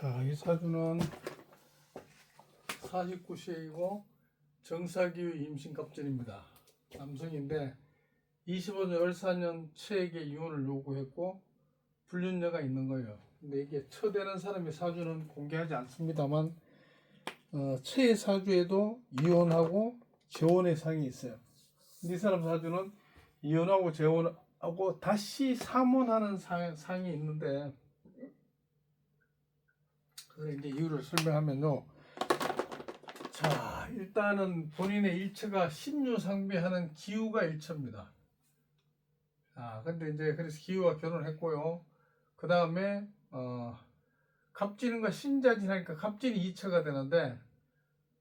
자, 이 사주는 49세이고 정사기후 임신갑절입니다. 남성인데 25년 을사년 체에게 이혼을 요구했고 불륜녀가 있는 거예요. 근데 이게 처되는 사람의 사주는 공개하지 않습니다만 어, 체의 사주에도 이혼하고 재혼의 상이 있어요. 근데 이 사람 사주는 이혼하고 재혼하고 다시 삼혼하는 상, 상이 있는데 이제 이유를 설명하면요. 자, 일단은 본인의 일처가 신유상비하는 기후가 일처입니다. 아, 근데 이제 그래서 기후가 결혼했고요. 그 다음에 어, 갑진과 신자진 하니까 갑진이 이처가 되는데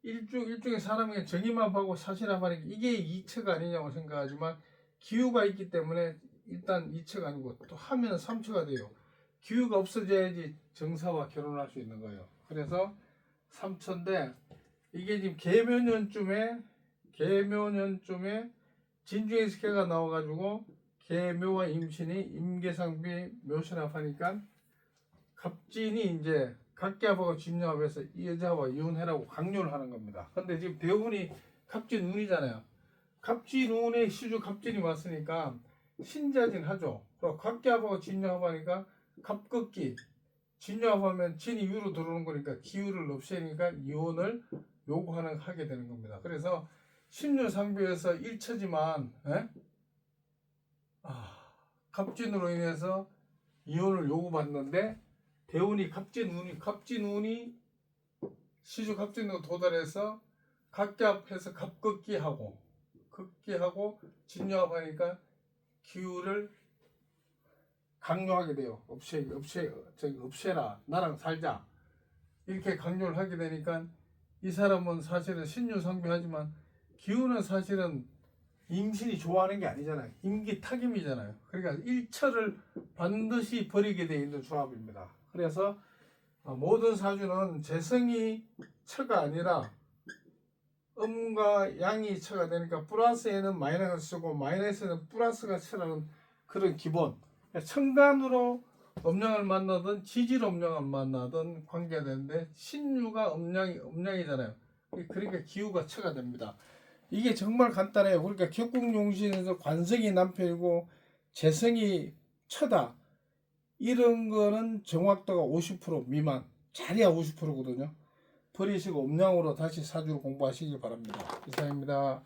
일중 일종의 사람에게 정임합하고 사실합하니까 이게 이처가 아니냐고 생각하지만 기후가 있기 때문에 일단 이처가 아니고 또 하면 삼처가 돼요. 기후가 없어져야지 정사와 결혼할 수 있는 거예요. 그래서 삼천데 이게 지금 개묘년쯤에 개묘년쯤에 진중에서 개가 나와가지고 개묘와 임신이 임계상비 묘신합하니까 갑진이 이제 각계합하고 진유합해서 이 여자와 이혼해라고 강요를 하는 겁니다. 근데 지금 대운이 갑진 운이잖아요. 갑진 운에 시주 갑진이 왔으니까 신자진 하죠. 그리고 각계합하고 진유합하니까 갑극기 진유합하면 진이 유로 들어오는 거니까 기후를 없애니까 이혼을 요구하는 하게 되는 겁니다. 그래서 신유상비에서 일처지만 에? 아, 갑진으로 인해서 이혼을 요구받는데 대운이 갑진 운이 갑진 운이 시주 갑진으로 도달해서 각기합해서 갑극기하고 극기하고 진유합하니까 기후를 강요하게 돼요. 없애, 없애, 저기 없애라. 나랑 살자. 이렇게 강요를 하게 되니까 이 사람은 사실은 신유상비하지만 기후는 사실은 임신이 좋아하는 게 아니잖아요. 임기탁임이잖아요. 그러니까 일처를 반드시 버리게 돼 있는 조합입니다. 그래서 어, 모든 사주는 재성이 처가 아니라 음과 양이 처가 되니까 플러스에는 마이너스를 쓰고 마이너스에는 플러스가 처라는 그런 기본 천간으로 음양을 만나든 지질 음양을 만나든 관계가 되는데 신유가 음양이 음양이잖아요. 그러니까 기후가 처가 됩니다. 이게 정말 간단해요. 그러니까 격국용신에서 관성이 남편이고 재성이 처다. 이런 거는 정확도가 50% 미만. 잘해야 50%거든요. 버리시고 음양으로 다시 사주를 공부하시길 바랍니다. 이상입니다.